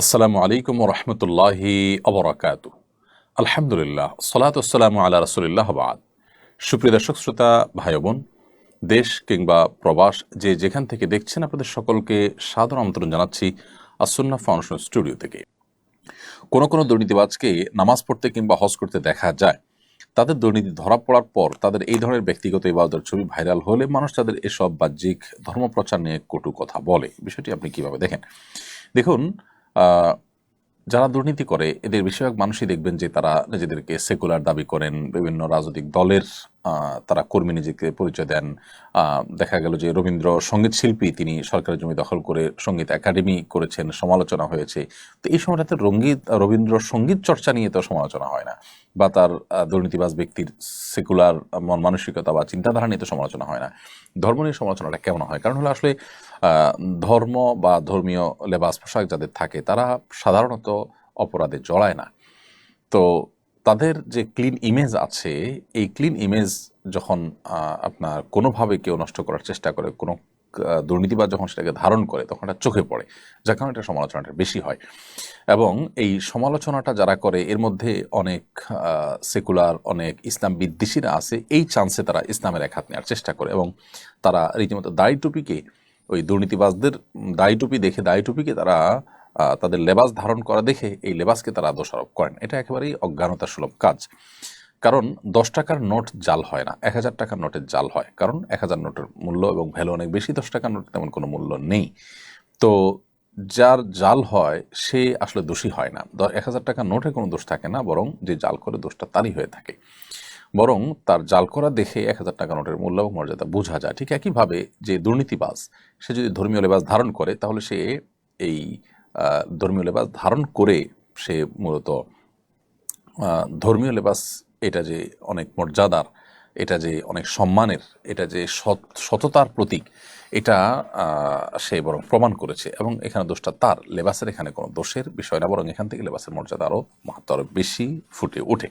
আসসালামু আলাইকুম রহমতুল্লাহি অবরাকাত আলহামদুলিল্লাহ সালাতাম আল্লাহ রসুলিল্লাহ বাদ। সুপ্রিয় দর্শক, শ্রোতা ভাই বোন দেশ কিংবা প্রবাস, যে যেখান থেকে দেখছেন আপনাদের সকলকে সাধারণ আমন্ত্রণ জানাচ্ছি আসন্না ফাউন্ডেশন স্টুডিও থেকে। কোনো কোনো দুর্নীতিবাজকে নামাজ পড়তে কিংবা হজ করতে দেখা যায়, তাদের দুর্নীতি ধরা পড়ার পর তাদের এই ধরনের ব্যক্তিগত ইবাদতের ছবি ভাইরাল হলে মানুষ তাদের এসব বাহ্যিক ধর্মপ্রচার নিয়ে কটু কথা বলে। বিষয়টি আপনি কীভাবে দেখেন? দেখুন যারা দুর্নীতি করে, এদের বেশিরভাগ মানুষই দেখবেন যে তারা নিজেদেরকে সেকুলার দাবি করেন, বিভিন্ন রাজনৈতিক দলের তারা কর্মী নিজেকে পরিচয় দেন। দেখা গেল যে রবীন্দ্র সংগীত শিল্পী তিনি সরকারের জমি দখল করে সংগীত একাডেমি করেছেন, সমালোচনা হয়েছে। তো এই সময়টাতে রঙ্গীত রবীন্দ্র সংগীত চর্চা নিয়ে তো সমালোচনা হয় না বা তার দুর্নীতিবাজ ব্যক্তির সেকুলার মন মানসিকতা বা চিন্তাধারা নিয়ে তো সমালোচনা হয় না। ধর্ম নিয়ে সমালোচনাটা কেমন হয়? কারণ হলো আসলে ধর্ম বা ধর্মীয় লেবাস পোশাক যাদের থাকে তারা সাধারণত অপরাধে জড়ায় না। তো তাদের যে ক্লিন ইমেজ আছে এই ক্লিন ইমেজ যখন আপনার কোনোভাবে কেউ নষ্ট করার চেষ্টা করে কোনো আহ, দুর্নীতিবাজ যখন সেটাকে ধারণ করে তখন এটা চোখে পড়ে। যার কারণে এটা সমালোচনাটা বেশি হয়। এবং এই সমালোচনাটা যারা করে এর মধ্যে অনেক সেকুলার অনেক ইসলাম বিদ্বেষীরা আছে এই চান্সে তারা ইসলামের এক হাত নেওয়ার চেষ্টা করে। এবং তারা রীতিমতো দাড়ি টুপিকে ওই দুর্নীতিবাজদের দাড়ি টুপি দেখে দাড়ি টুপিকে তারা তাদের লেবাস ধারণ করা দেখে এই লেবাসকে তারা দোষারোপ করেন। এটা একেবারেই অজ্ঞানতা সুলভ কাজ। কারণ দশ টাকার নোট জাল হয় না। এক হাজার টাকার নোটের জাল হয়। কারণ এক হাজার নোটের মূল্য এবং ভ্যালু অনেক বেশি, দশ টাকার নোটের তেমন কোনো মূল্য নেই। তো যার জাল হয়, সে আসলে দোষী হয় না। এক হাজার টাকার নোটে কোনো দোষ থাকে না, বরং যে জাল করে দোষটা তারই হয়ে থাকে। বরং তার জাল করা দেখে এক হাজার টাকা নোটের মূল্য এবং মর্যাদা বোঝা যায়। ঠিক একইভাবে যে দুর্নীতিবাজ, সে যদি ধর্মীয় লেবাস ধারণ করে, তাহলে সে এই ধর্মীয় লেবাস ধারণ করে সে মূলত ধর্মীয় লেবাস এটা যে অনেক মর্যাদার, এটা যে অনেক সম্মানের, এটা যে সৎ, সততার প্রতীক, এটা সে বরং প্রমাণ করেছে। এবং এখানে দোষটা তার, লেবাসের এখানে কোনো দোষের বিষয় না, বরং এখান থেকে লেবাসের মর্যাদা আরও মাহাত্ম আরও বেশি ফুটে ওঠে।